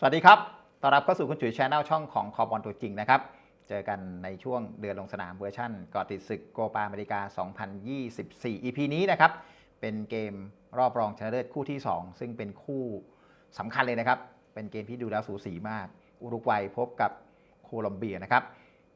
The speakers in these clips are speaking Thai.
สวัสดีครับ ต้อนรับเข้าสู่คุณจุ๋ยชาแนลช่องของคอบอลตัวจริงนะครับ เจอกันในช่วงเดือนลงสนามเวอร์ชั่นก่อติดศึกโกปาอเมริกา 2024 EP นี้นะครับ เป็นเกมรอบรองชนะเลิศคู่ที่ 2 ซึ่งเป็นคู่สำคัญเลยนะครับ เป็นเกมที่ดูแล้วสูสีมาก อุรุกวัยพบกับโคลอมเบียนะครับ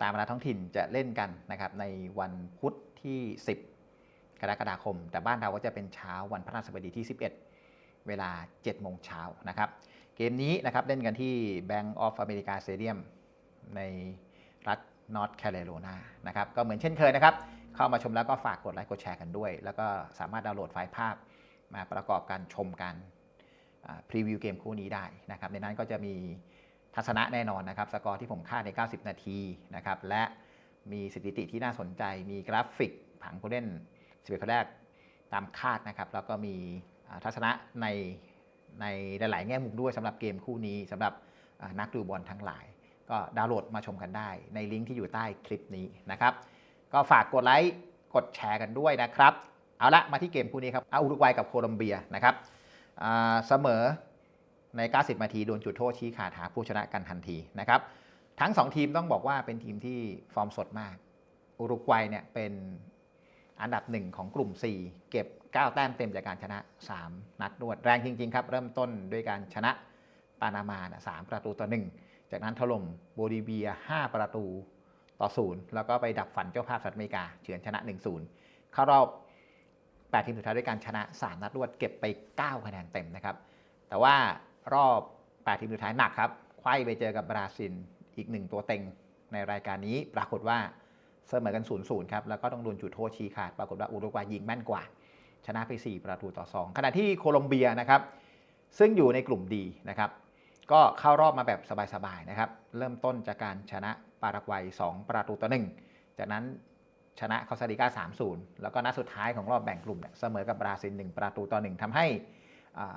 ตามเวลาท้องถิ่นจะเล่นกันนะครับในวันพุธที่ 10 กรกฎาคม แต่บ้านเราก็จะเป็นเช้าวันพฤหัสบดีที่ 11 เวลา 7 โมงเช้านะครับ เกมนี้นะครับเล่นกันที่ Bank of America Stadium ในรัฐ North Carolina นะครับก็เหมือนเช่นเคยนะครับ เข้ามาชมแล้วก็ฝากกดไลค์กดแชร์กันด้วย แล้วก็สามารถดาวน์โหลดไฟล์ภาพมาประกอบการชมการพรีวิวเกมคู่นี้ได้นะครับในนั้นก็จะมีทัศนะแน่นอนนะครับสกอร์ที่ผมคาดใน 90 นาทีนะครับและมีสถิติที่น่าสนใจ มีกราฟิกผังผู้เล่น11คนแรกตามคาดนะครับแล้วก็มีทัศนะใน ในหลาย ๆ แง่มุมด้วยสำหรับเกมคู่นี้สำหรับนักดูบอลทั้งหลาย ก็ดาวน์โหลดมาชมกันได้ในลิงก์ที่อยู่ใต้คลิปนี้นะครับ ก็ฝากกดไลค์กดแชร์กันด้วยนะครับ เอาละมาที่เกมคู่นี้ครับอาอุรุกวัยกับโคลอมเบียนะครับเสมอใน 90 นาทีโดนจุดโทษชี้ขาดหาผู้ชนะกันทันทีนะครับ ทั้ง 2 ทีมต้องบอกว่าเป็นทีมที่ฟอร์มสดมาก อุรุกวัยเนี่ยเป็นอันดับหนึ่งของกลุ่ม 4 เก็บ 9 แต้มเต็มจากการชนะ 3 นัดรวดแรงจริง ๆ ครับ เริ่มต้นด้วยการชนะปานามานะ3ประตูต่อ 1 จากนั้นถล่มโบลิเวีย 5 ประตูต่อ 0 แล้วก็ไปดับฝันเจ้าภาพสหรัฐอเมริกาเฉือนชนะ 1-0 เข้ารอบ 8 ทีมสุดท้ายด้วยการชนะ 3 นัดรวดเก็บไป 9 คะแนนเต็มนะครับ แต่ว่ารอบ 8 ทีมสุดท้ายหนักครับไขว้ไปเจอกับบราซิลอีกหนึ่งตัวเต็งในรายการนี้ปรากฏว่าเสมอกัน 0-0 ครับ แล้วก็ต้องโดนจุดโทษชี้ขาด ปรากฏว่าอุรุกวัยยิงแม่นกว่า ชนะไป 4 ประตูต่อ 2 ขณะที่โคลอมเบียนะครับ ซึ่งอยู่ในกลุ่มดีนะครับ ก็เข้ารอบมาแบบสบายๆนะครับ เริ่มต้นจากการชนะปารากวัย 2 ประตูต่อ 1 จากนั้นชนะคอสตาริกา 3-0 แล้วก็นัดสุดท้ายของรอบแบ่งกลุ่มเนี่ยเสมอกับบราซิล 1 ประตูต่อ 1ทำให้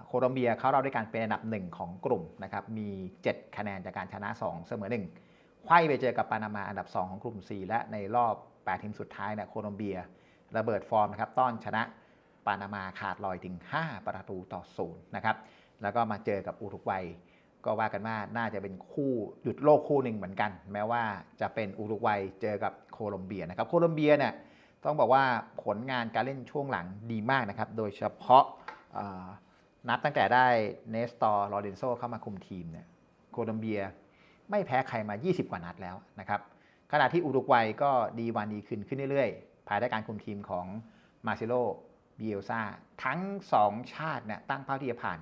โคลอมเบียเข้ารอบด้วยการเป็นอันดับหนึ่งของกลุ่มนะครับ มี 7 คะแนนจากการชนะ 2 เสมอ 1ไขว้ไปเจอกับปานามาอันดับ 2 ของกลุ่ม4และในรอบ 8 ทีมสุดท้ายเนี่ยโคลอมเบียระเบิดฟอร์มนะครับต้อนชนะานามาขาดลอยถึง 5 ประตูต่อ0นย์นะครับ แล้วก็มาเจอกับอุรุกวัย ก็ว่ากันว่าน่าจะเป็นคู่หยุดโลกคู่หนึ่งเหมือนกัน แม้ว่าจะเป็นอุรุกวัยเจอกับโคลอมเบียนะครับ โคลอมเบียเนี่ยต้องบอกว่าผลงานการเล่นช่วงหลังดีมากนะครับ โดยเฉพาะนับตั้งแต่ได้เนสตอร์ลอเรนโซเข้ามาคุมทีมเนี่ย โคลอมเบียไม่แพ้ใครมา 20 กว่านัดแล้วนะครับ ขณะที่อุรุกวัยก็ดีวันดีขึ้นขึ้นเรื่อยๆ ภายใต้การคุมทีมของมาซิโล เบียลซาทั้ง 2 ชาติเนี่ยตั้งเป้าที่จะผ่าน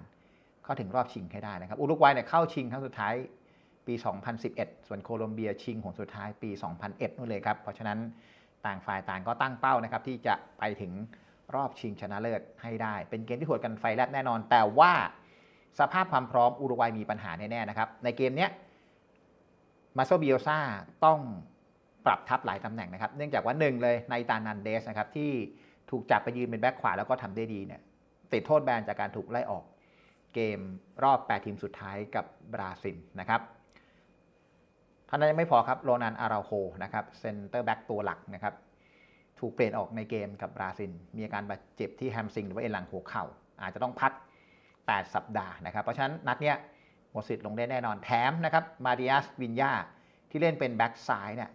เข้าถึงรอบชิงให้ได้นะครับอุรุกวัยเนี่ยเข้าชิงครั้งสุดท้ายปี 2011 ส่วนโคลอมเบียชิงผลสุดท้ายปี 2001นู่นเลยครับ เพราะฉะนั้นต่างฝ่ายต่างก็ตั้งเป้านะครับที่จะไปถึงรอบชิงชนะเลิศให้ได้ เป็นเกมที่โหดกันไฟแลบแน่นอน แต่ว่าสภาพความพร้อมอุรุกวัยมีปัญหาแน่ๆนะครับ ในเกมเนี้ยมาโซบิโอซาต้องปรับทับหลายตำแหน่งนะครับ เนื่องจากว่าหนึ่งเลยในตานันเดสนะครับที่ ถูกจับไปยืนเป็นแบ็คขวาแล้วก็ทำได้ดีเนี่ยติดโทษแบนจากการถูกไล่ออกเกมรอบ 8 ทีมสุดท้ายกับบราซิลนะครับท่านั้นยังไม่พอครับโรนันอาราโฮนะครับเซนเตอร์แบ็กตัวหลักนะครับถูกเปลี่ยนออกในเกมกับบราซิล มีอาการบาดเจ็บที่แฮมสตริงหรือว่าเอ็นหลังหัวเข่า อาจจะต้องพัก 8 สัปดาห์นะครับ เพราะฉะนั้นนัดเนี้ยหมดสิทธิ์ลงได้แน่นอนแถมนะครับมาดิอัสวินยาที่เล่นเป็นแบ็กซ้ายเนี่ย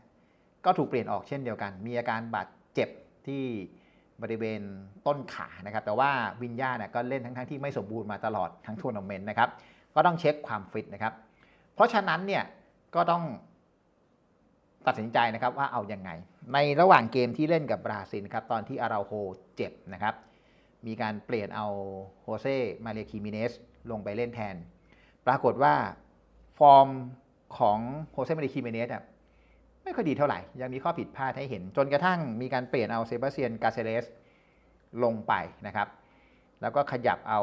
ก็ถูกเปลี่ยนออกเช่นเดียวกัน มีอาการบาดเจ็บที่ บริเวณต้นขานะครับ แต่ว่าวินยาเนี่ยก็เล่นทั้งๆที่ไม่สมบูรณ์มาตลอดทั้งทัวร์นาเมนต์นะครับ ก็ต้องเช็คความฟิตนะครับ เพราะฉะนั้นเนี่ยก็ต้องตัดสินใจนะครับว่าเอาอยัางไง ในระหว่างเกมที่เล่นกับบราซิลครับตอนที่อาราโฮเจ็บนะครับ มีการเปลี่ยนเอาโฮเซ่มาเลคิมิเนสลงไปเล่นแทน ปรากฏว่าฟอร์มของโฮเซ่มาเลคิมิเนสอะ ไม่ค่อยดีเท่าไหร่ ยังมีข้อผิดพลาดให้เห็น จนกระทั่งมีการเปลี่ยนเอาเซบาสเตียนกาเซเลสลงไปนะครับ แล้วก็ขยับเอา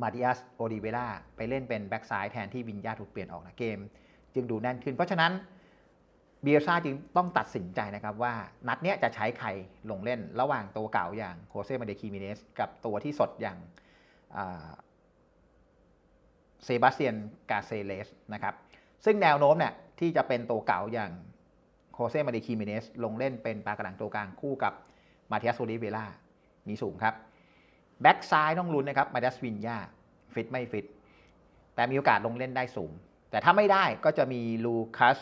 มาดิอัสโอดิเวล่าไปเล่นเป็นแบ็กซ้ายแทนที่วินยาถูกเปลี่ยนออกนะเกม จึงดูแน่นขึ้น เพราะฉะนั้นเบียร์ซาจึงต้องตัดสินใจนะครับว่านัดเนี้ยจะใช้ใครลงเล่นระหว่างตัวเก่าอย่างโฮเซมาเดคิมิเนสกับตัวที่สดอย่างเซบาสเตียนกาเซเลสนะครับซึ่งแนวโน้มเนี่ย ที่จะเป็นตัวเก่าอย่างโฮเซ่มาเดคิมิเนสลงเล่นเป็นปลากระดังตัวกลางคู่กับมาเทียสโซลิเวล่ามีสูงครับ แบ็กซ้ายต้องลุ้นนะครับมาดัสวินยาฟิตไม่ฟิต แต่มีโอกาสลงเล่นได้สูง แต่ถ้าไม่ได้ก็จะมีลูคัส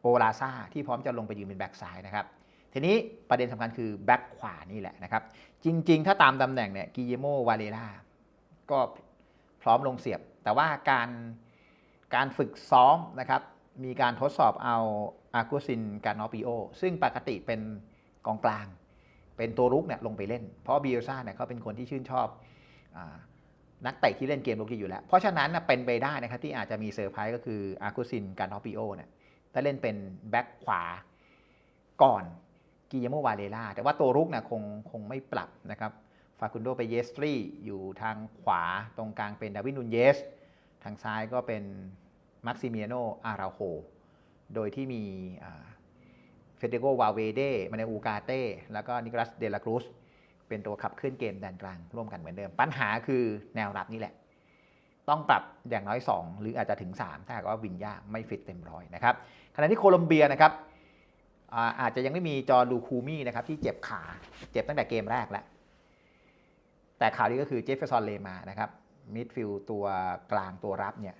โอลาซาที่พร้อมจะลงไปยืนเป็นแบ็กซ้ายนะครับทีนี้ประเด็นสำคัญคือแบ็กขวานี่แหละนะครับ จริง ๆ ถ้าตามตำแหน่งเนี่ยกิเยโมวาเลล่าก็พร้อมลงเสียบ แต่ว่าการ การฝึกซ้อมนะครับ มีการทดสอบเอาอากุซินการนอปิโอ ซึ่งปกติเป็นกองกลาง เป็นตัวรุกเนี่ยลงไปเล่น เพราะบิเอลซ่าเนี่ยเขาเป็นคนที่ชื่นชอบอนักเตะที่เล่นเกมลุกอยู่แล้ว เพราะฉะนั้นเป็นไปได้นะครับที่อาจจะมีเซอร์ไพรส์ก็คืออากุซินการนอปิโอเนี่ยถ้าเล่นเป็นแบ็คขวาก่อนกิเยโมวาเลล่าแต่ว่าตัวรุกเนี่ยคงคงไม่ปรับนะครับฟาคุนโดไปเยสตรีอยู่ทางขวาตรงกลางเป็นดาวินนูนเยส ทางซ้ายก็เป็น มักซิเมียโนอาราโฮโดยที่มีเฟเดโกวาเวเดมาเนอูกาเต้ แล้วก็นิโคลัสเดลาครูสเป็นตัวขับเคลื่อนเกมแดนกลางร่วมกันเหมือนเดิม ปัญหาคือแนวรับนี่แหละ ต้องปรับอย่างน้อย 2 หรืออาจจะถึง 3 ถ้าหากว่าวินยาไม่ฟิตเต็มร้อยนะครับขณะที่โคลอมเบียนะครับอาอาจจะยังไม่มีจอร์ลูคูมี่นะครับที่เจ็บขาเจ็บตั้งแต่เกมแรกแล้วแต่ข่าวดีก็คือเจฟเฟอร์ซอนเลมานะครับมิดฟิลด์ตัวกลางตัวรับเนี่ย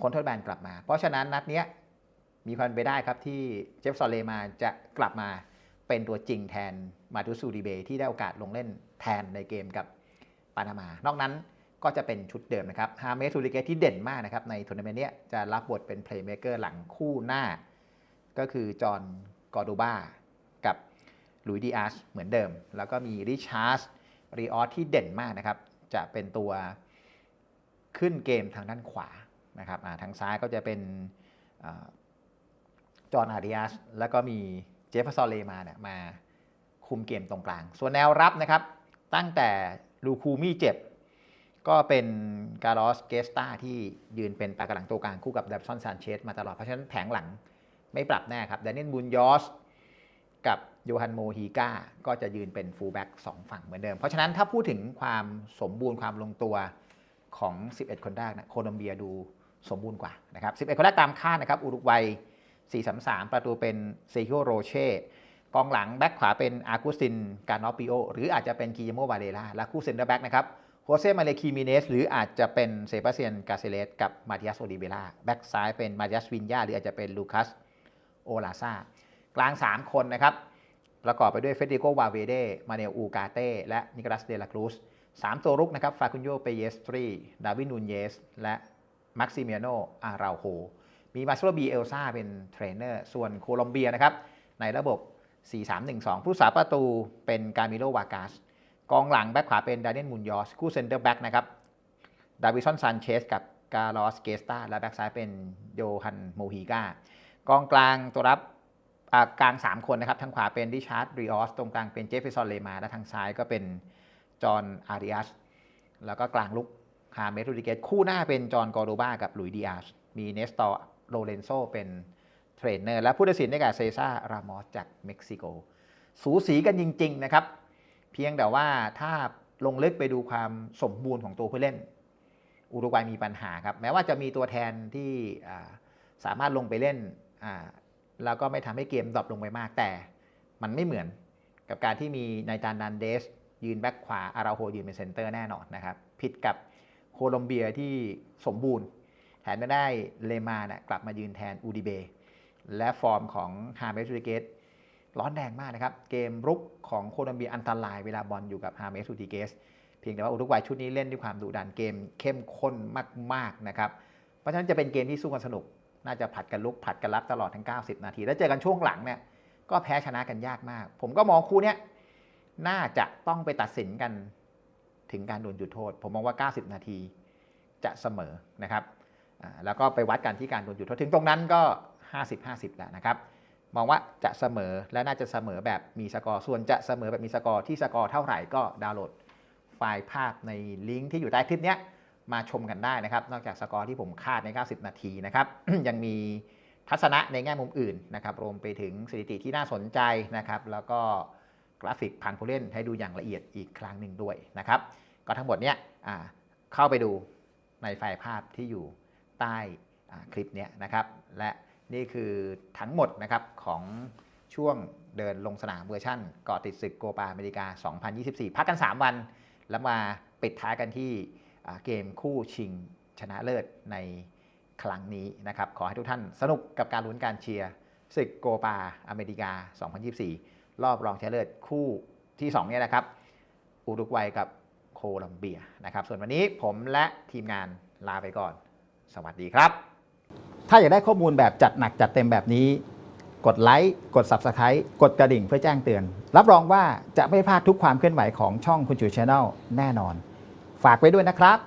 พ้นโทษแบนกลับมา เพราะฉะนั้นนัดเนี้ยมีความเป็นไปได้ครับที่เจฟฟ์ซอเลมาจะกลับมาเป็นตัวจริงแทนมาตุสูดิเบที่ได้โอกาสลงเล่นแทนในเกมกับปานามานอกนั้นก็จะเป็นชุดเดิมนะครับฮาเมสูดิเกที่เด่นมากนะครับในทัวร์นาเมนต์เนี้ยจะรับบทเป็นเพลย์เมเกอร์หลังคู่หน้า ก็คือจอห์นกอร์โดบากับลุยดีอาสเหมือนเดิม แล้วก็มีริชาร์สรีออสที่เด่นมากนะครับ จะเป็นตัวขึ้นเกมทางด้านขวา นะครับทางซ้ายก็จะเป็นจอห์นอาริอัสแล้วก็มีเจฟฟ์ซอลเลมาเนี่ยมาคุมเกมตรงกลาง ส่วนแนวรับนะครับ ตั้งแต่ลูคูมี่เจ็บ ก็เป็นการอสเกสตาที่ยืนเป็นปากกาหลังตัวกลางคู่กับดับซอนซานเชสมาตลอด เพราะฉะนั้นแผงหลังไม่ปรับแน่ครับแดเนียลบุนยอสกับโยฮันโมฮีกาก็จะยืนเป็นฟูลแบ็กสองฝั่งเหมือนเดิม เพราะฉะนั้นถ้าพูดถึงความสมบูรณ์ความลงตัวของ 11 คนแรกนะโคลอมเบียดู สมบูรณ์กว่านะครับ 11 คนแรกตามคาดนะครับ อุรุกวัย 4-3-3 ประตูเป็นเซคิโอโรเช่กองหลังแบ็กขวาเป็นอากุสตินการนอปิโอ หรืออาจจะเป็นกิเยโมวาเลลาและคู่เซนเตอร์แบ็กนะครับโฮเซมาเลคีมิเนส หรืออาจจะเป็นเซบาสเซียนกาเซเลสกับมาติอัสโอดิเบล่าแบ็กซ้ายเป็นมาติอัสวินยาหรืออาจจะเป็นลูคัสโอลาซากลาง 3 คนนะครับ ประกอบไปด้วยเฟเดริโกวาเวเด มาเนลอูกาเต้ และนิโคลัสเดลาครูสสามตัวรุกนะครับ ฟาคุนโยเปเยสตรี ดาวินนูนเยส และ มักซิเมียโนอาราโฮมีมาสโลบีเอลซาเป็นเทรนเนอร์ ส่วนโคลอมเบียนะครับ ในระบบ 4-3-1-2 ผู้สาประตูเป็นกามิโลวากาส กองหลังแบ็คขวาเป็นดานิเอลมุนยอส คู่เซนเตอร์แบ็กนะครับดาวิสันซานเชสกับกาลอสเกสตาและแบ็กซ้ายเป็นโยฮันโมฮีกากองกลางตัวรับอ่ากลาง 3 คนนะครับ ทางขวาเป็นดิชาร์ดรีออส ตรงกลางเป็นเจฟฟอร์ซอนเลมา และทางซ้ายก็เป็นจอห์นอาริอัส แล้วก็กลางลุก ฮาเมสรูดิเกตคู่หน้าเป็นจอห์นกอร์โดบากับหลุยดีอาสมีเนสตอร์โรเลนโซเป็นเทรนเนอร์ และผู้ตัดสินได้แก่เซซ่ารามอสจากเม็กซิโก สูสีกันจริง ๆ นะครับ เพียงแต่ว่าถ้าลงลึกไปดูความสมบูรณ์ของตัวผู้เล่น อุรุกวัยมีปัญหาครับ แม้ว่าจะมีตัวแทนที่สามารถลงไปเล่น แล้วก็ไม่ทำให้เกมดรอปลงไปมากแต่มันไม่เหมือนกับการที่มีนายตานดันเดส ยืนแบ็คขวาอาราโฮยืนเป็นเซนเตอร์แน่นอนนะครับ ผิดกับ โคลอมเบียที่สมบูรณ์แทนไม่ได้เลมานี่ยกลับมายืนแทนอูดิเบ และฟอร์มของฮาเมสูดิเกสร้อนแรงมากนะครับ เกมรุกของโคลอมเบียอันตรายเวลาบอลอยู่กับฮาเมสูดิเกสเพียงแต่ว่าอุรุกวัยชุดนี้เล่นด้วยความดุดันเกมเข้มข้นมากๆนะครับ เพราะฉะนั้นจะเป็นเกมที่สู้กันสนุก น่าจะผัดกันลุกผัดกันรับตลอดทั้ง 90 นาที แล้วเจอกันช่วงหลังเนี่ยก็แพ้ชนะกันยากมาก ผมก็มองคู่นี้น่าจะต้องไปตัดสินกัน ถึงการโดนจุดโทษ ผมมองว่า 90 นาทีจะเสมอนะครับแล้วก็ไปวัดกันที่การโดนจุดโทษถึงตรงนั้นก็ 50-50 แล้วนะครับ มองว่าจะเสมอและน่าจะเสมอแบบมีสกอร์ ส่วนจะเสมอแบบมีสกอร์ที่สกอร์เท่าไหร่ก็ดาวน์โหลดไฟล์ภาพในลิงก์ที่อยู่ใต้คลิปนี้มาชมกันได้นะครับ นอกจากสกอร์ที่ผมคาดใน 90 นาทีนะครับ ยังมีทัศนะในแง่มุมอื่นนะครับรวมไปถึงสถิติที่น่าสนใจนะครับ แล้วก็กราฟิกพันผู้เล่นให้ดูอย่างละเอียดอีกครั้งหนึ่งด้วยนะครับ ก็ทั้งหมดเนี้ยเข้าไปดูในไฟล์ภาพที่อยู่ใต้คลิปเนี้ยนะครับ และนี่คือทั้งหมดนะครับของช่วงเดินลงสนามเวอร์ชั่นกาะติดศึกโกปาอเมริกา 2024 พักกัน 3 วัน แล้วมาปิดท้ายกันที่เกมคู่ชิงชนะเลิศในครั้งนี้นะครับ ขอให้ทุกท่านสนุกกับการลุ้นการเชียร์ศึกโกปาอเมริกา 2024 รอบรองชนะเลิศคู่ที่ 2 เนี่ยนะครับ อุรุกวัยกับ ลัมเบียนะครับ ส่วนวันนี้ผมและทีมงานลาไปก่อน สวัสดีครับ ถ้าอยากได้ข้อมูลแบบจัดหนักจัดเต็มแบบนี้ กดไลค์กด Subscribe กดกระดิ่งเพื่อแจ้งเตือน รับรองว่าจะไม่พลาดทุกความเคลื่อนไหวของช่องคุณจูชาแนลแน่นอน ฝากไว้ด้วยนะครับ